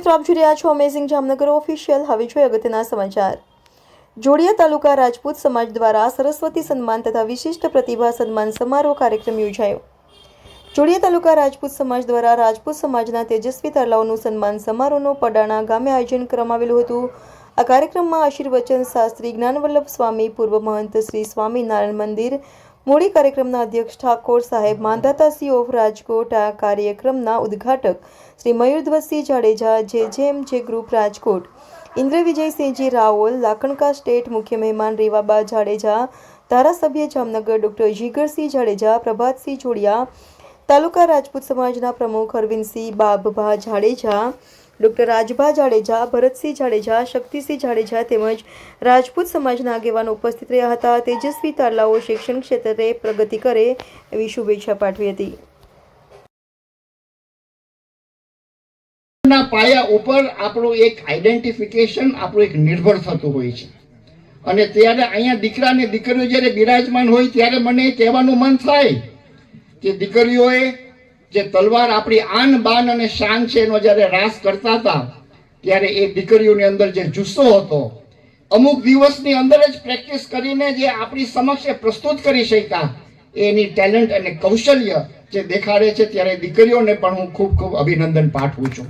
મિત્રો આપ જોઈ રહ્યા છો અમેઝિંગ જામનગર ઓફિશિયલ હવે જોઈએ અગત્યના સમાચાર. જોડિયા તાલુકા રાજપૂત સમાજ દ્વારા સરસ્વતી સન્માન તથા વિશિષ્ટ પ્રતિભા સન્માન સમારોહ કાર્યક્રમ યોજાયો. જોડિયા તાલુકા રાજપૂત સમાજ દ્વારા રાજપૂત સમાજના તેજસ્વી તરલાઓનું સન્માન સમારોહનો પડાણા ગામે આયોજન કરવામાં આવેલું હતું. આ કાર્યક્રમમાં આશીર્વચન શાસ્ત્રી જ્ઞાનવલ્લભ સ્વામી, પૂર્વ મહંત શ્રી સ્વામિનારાયણ મંદિર મૂળી કાર્યક્રમના અધ્યક્ષ ઠાકોર સાહેબ માંધાતા સી ઓફ રાજકોટ આ કાર્યક્રમના ઉદ્ઘાટક શ્રી મયુરધ્વજસિંહ જાડેજા, જે જેમ જે ગ્રુપ રાજકોટ. ઇન્દ્ર વિજયસિંહજી રાઓલ લાખણકા સ્ટેટ મુખ્ય મહેમાન રેવાબા જાડેજા, ધારાસભ્ય જામનગર ડોક્ટર જીગરસિંહ જાડેજા, પ્રભાતસિંહ જોડિયા, તાલુકા રાજપૂત સમાજના પ્રમુખ અરવિંદસિંહ બાબભા જાડેજા ડોક્ટર રાજભા જાડેજા, ભરતસિંહ જાડેજા, શક્તિસિંહ જાડેજા તેમજ રાજપૂત સમાજના આગેવાનો ઉપસ્થિત રહ્યા હતા. તેજસ્વી તારલાઓ શિક્ષણ ક્ષેત્રે પ્રગતિ કરે એવી શુભેચ્છા પાઠવી હતી. ના પાયા ઉપર આપણું એક આઈડેન્ટિફિકેશન આપણું એક નિર્ભર થતું હોય છે. અને ત્યારે અહીંયા દીકરા ને દીકરીઓ જ્યારે બિરાજમાન હોય ત્યારે મને કહેવાનું મન થાય કે દીકરીઓએ જે તલવાર આપણી આન, બાન અને શાન છે એનો જ્યારે રાસ કરતા હતા, ત્યારે એ દીકરીઓની અંદર જે જુસ્સો હતો, અમુક દિવસની અંદર જ પ્રેક્ટિસ કરીને જે આપણી સમક્ષ એ પ્રસ્તુત કરી શક્યા એની ટેલેન્ટ અને કૌશલ્ય જે દેખાડે છે, ત્યારે દીકરીઓને પણ હું ખૂબ ખૂબ અભિનંદન પાઠવું છું.